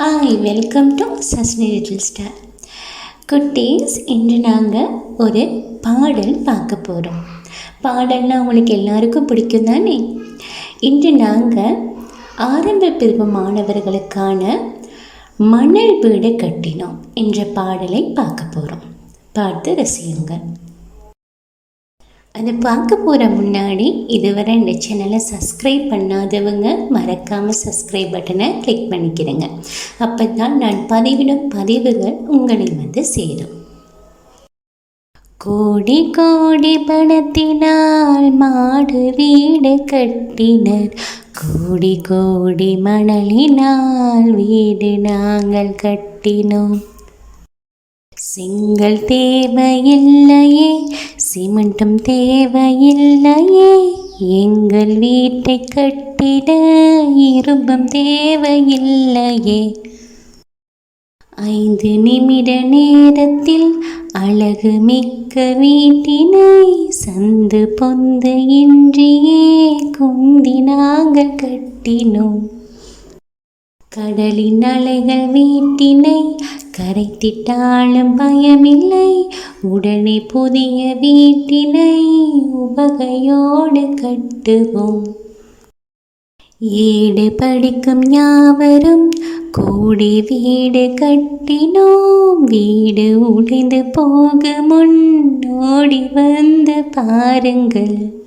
Hi welcome to சஸ்னி little star குட்டீஸ் இன்று நாங்கள் ஒரு பாடல் பார்க்க போகிறோம் பாடல்னால் உங்களுக்கு எல்லாருக்கும் பிடிக்கும் தானே? இன்று நாங்கள் ஆரம்ப பிரிவு மாணவர்களுக்கான மணல் வீடு கட்டினோம் என்ற பாடலை பார்க்க போகிறோம் பார்த்து ரசியுங்கள். அதை பார்க்க போகிற முன்னாடி இதுவரை இந்த சேனலை சப்ஸ்கிரைப் பண்ணாதவங்க மறக்காமல் சப்ஸ்கிரைப் பட்டனை கிளிக் பண்ணிக்கிறேங்க அப்போ தான் நான் பதிவிடும் பதிவுகள் உங்களை வந்து சேரும். கோடி கோடி பணத்தினால் மாடு வீடு கட்டினர். கோடி கோடி மணலினால் வீடு நாங்கள் கட்டினோம். செங்கல் தேவையில்லையே சிமெண்ட்டும் தேவையில்லையே. எங்கள் வீட்டை கட்டிட இரும்பும் தேவையில்லையே. ஐந்து நிமிட நேரத்தில் அழகு மிக்க வீட்டினை சந்து பொந்து இன்றியே குந்தி நாங்கள் கட்டினோம். கடலின் அலைகள் வீட்டினை கரைத்திட்டாலும் பயமில்லை. உடனே புதிய வீட்டினை உபகையோடு கட்டுவோம். ஏடு படிக்கும் யாவரும் கூடி வீடு கட்டினோம். வீடு உடைந்து போக முன் ஓடி வந்து பாருங்கள்.